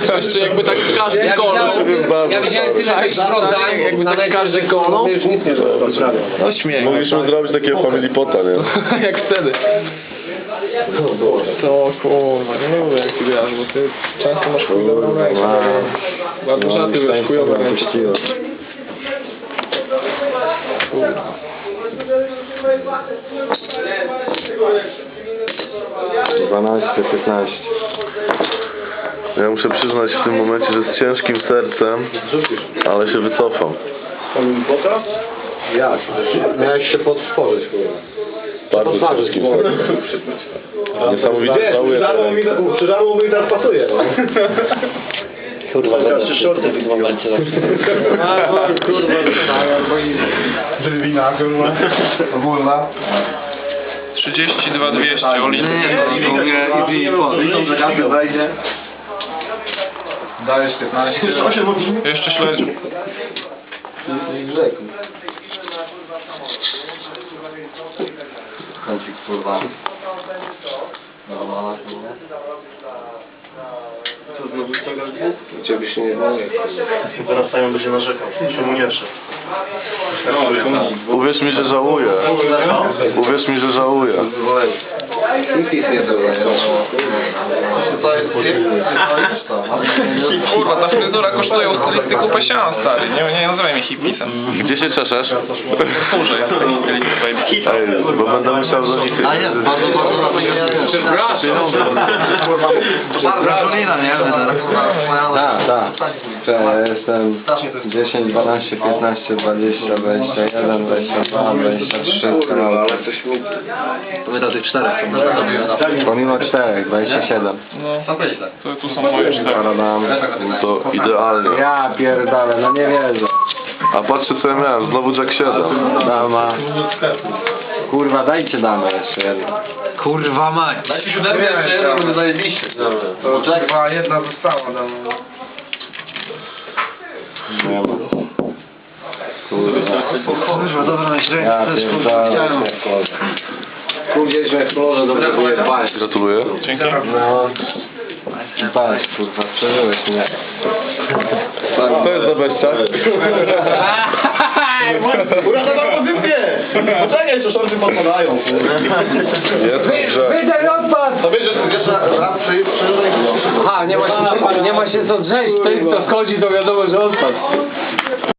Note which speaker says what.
Speaker 1: Jeszcze jakby tak każdy
Speaker 2: Ja
Speaker 1: kolor.
Speaker 2: widziałem, ja widziałem tyle
Speaker 1: Tak,
Speaker 2: tych sprawdzań,
Speaker 1: tak, jakby
Speaker 2: na
Speaker 1: tak
Speaker 2: necie,
Speaker 1: każdy kolor.
Speaker 2: Już nic nie rozprawiam.
Speaker 1: No śmiech.
Speaker 3: Mogliśmy zrobić takiego family pota, nie?
Speaker 1: Jak wtedy. To kurwa, nie lubię jak ty grasz, bo ty często masz chujową rękę. Bardzo rzadko byłeś chujową rękę.
Speaker 3: Dwanaście, piętnaście. Ja muszę przyznać w tym momencie, że z ciężkim sercem, ale się wycofam.
Speaker 4: Jak? Miałeś się podtworzyć, kurwa.
Speaker 3: Bardzo ciężkim sercem. Niesamowicie żałuję.
Speaker 4: Przy żarło mi teraz pasuje, no.
Speaker 2: Kurwa, zaraz shorty w tym momencie.
Speaker 4: Kurwa, Drwina, kurwa. Ogólna.
Speaker 1: 32 200, Olin.
Speaker 4: Dajesz 15.
Speaker 1: Jeszcze śledził.
Speaker 4: Kącik, kurwa. Normalna, kurwa. Co tego Ciebie się nie boję.
Speaker 5: Teraz Simon będzie narzekał, się mu nie szedł.
Speaker 3: Uwierz mi, że żałuję. Uwierz mi, że żałuję.
Speaker 4: Nic nie dodaję. To jest
Speaker 1: на фризура Кушлоева стилистику Паща оставили. Не, не называем их хипписом. Где сейчас
Speaker 3: шаш? Слушай, Бо
Speaker 1: będę musiał do nich... A
Speaker 3: jest, bardzo, bardzo dobrze. Brasz! Brasz!
Speaker 4: Brasz! Brasz!
Speaker 2: Brasz! Brasz!
Speaker 4: Tak, tak. Cześć, jestem 10, 12, 15, 20, 21, 22, 23, ale coś mi...
Speaker 2: Pamiętam tych czterech, co
Speaker 4: Pomimo 4, 27.
Speaker 1: No, to tu są moje cztery.
Speaker 4: Paradam.
Speaker 3: To idealnie.
Speaker 4: Ja pierdolę, no nie wierzę.
Speaker 3: A patrzcie co ja miałem, znowu Jack 7.
Speaker 4: Dama. Kurwa, dajcie damę jeszcze jedną.
Speaker 2: Kurwa mać.
Speaker 1: Dajcie siódemkę, jeszcze jedno będzie zajebiście.
Speaker 4: To kurwa, jedna została dama. Nie ma. Kurwa.
Speaker 2: Kurwa, dobra, na źle.
Speaker 4: Ja pierdolę. Tu gdzieś we florze dobrze wyjebałeś.
Speaker 3: Gratuluję.
Speaker 1: Dzięki.
Speaker 4: No. Patrz, kurwa, przeżyłeś mnie.
Speaker 3: To jest za bezcia.
Speaker 4: Uratował pozycję! Poczekaj, co szorty podpadają.
Speaker 3: Jest dobrze.
Speaker 4: To wiesz, że raz przy,
Speaker 2: nie ma się, nie ma się co drzeć, ktoś kto wchodzi to wiadomo, że odpad.